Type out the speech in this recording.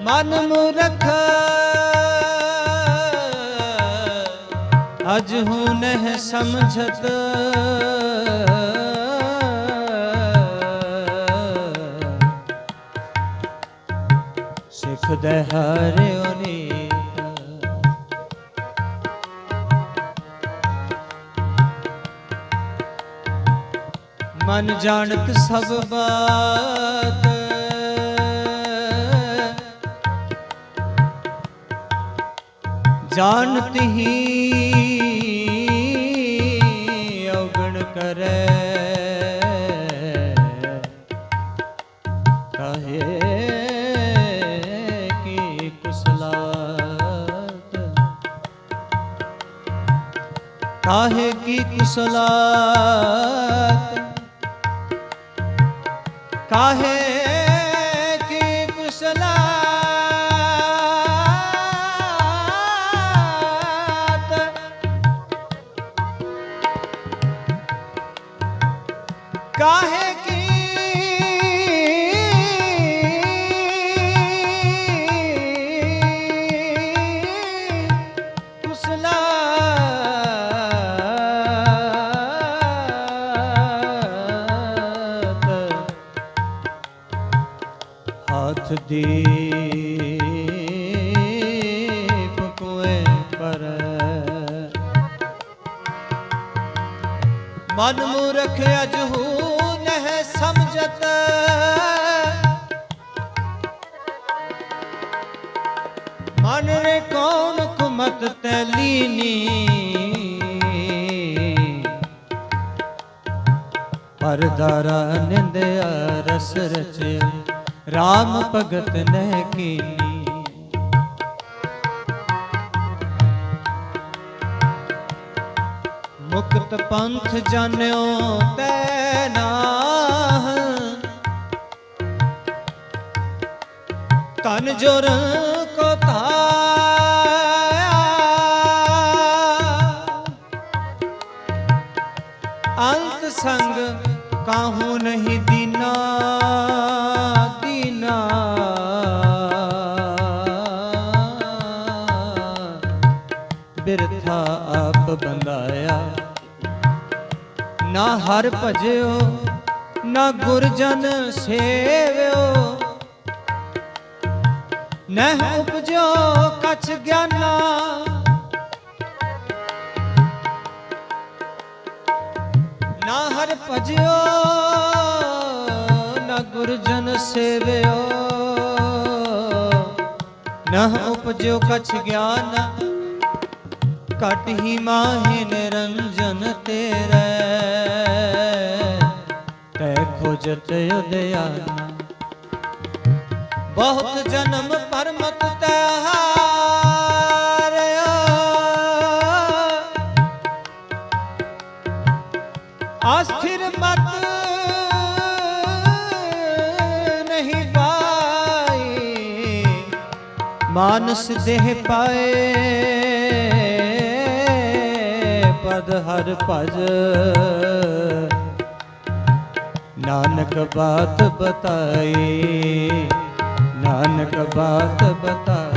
ਮਨ ਮੁਰਖ। ਅਜ ਹੂੰ ਨਹਿ ਸਮਝਤ। ਸਿੱਖ ਦੇ ਹਰਿਓ ਨੀਤ ਮਨ ਜਾਣਤ ਸਭ ਬਾਤ। ਜਾਣਤ ਹੀ ਔਗਣ ਕਰੈ। ਕਹੇ ਕੀ ਕੁਸਲਾਤ। ਕਾਹੇ ਕੀ ਕੁਸਲਾਤ। ਕਾਹੇ ਕੁਸਲਾਤ ਹੱਥ ਦੀ ਕੋਏ ਪਰ ਮਨ ਮੂਰਖ ਅਜਹੂ ਨਹਿ ਸਮਝਤ। ਕੌਣ ਕੁਮਤ ਤੈਲੀਨੀ ਪਰਦਾਰਾ ਨਿੰਦਿਆ ਰਸ ਰਚੇ RAM ਭਗਤ ਨਹਿ ਕੀਨੀ। ਮੁਕਤ ਪੰਥ ਜਾਣਿਓ ਤੈ ਨਾਹ। ਤਨ ਜੁਰ ਅੰਤ ਸੰਗ ਕਾਹੂ ਨਹੀਂ ਦੀਨਾ ਦੀਨਾ। ਬਿਰਥਾ ਆਪ ਬੰਦਾਇਆ ਨਾ ਹਰ ਭਜਿਓ, ਨਾ ਗੁਰਜਨ ਸੇਵਿਓ। ਨਹਿ ਉਪਜੋ ਕਛ ਗਿਆਨਾ ਨਾ ਹਰ ਭਜਿਓ, ਨਾ ਗੁਰਜਨ ਸੇਵਿਓ। ਨਾ ਉਪਜੋ ਕਛ ਗਿਆਨ ਕਟ ਹੀ ਮਾਹਿ ਨਿਰੰਜਨ ਤੇਰੇ। ਤੈ ਖੋਜਤ ਉਦਿਆਨਾ। ਬਹੁਤ ਜਨਮ ਪਰਮਤ ਤੈ ਆਸਥਿਰ ਮਤ ਨਹੀਂ ਪਾਈ ਮਾਨਸ ਦੇਹ ਪਾਏ ਪਦ ਹਰ ਭਜ ਨਾਨਕ ਬਾਤ ਬਤਾਈ ਨਾਨਕ ਬਾਤ ਬਤਾਈ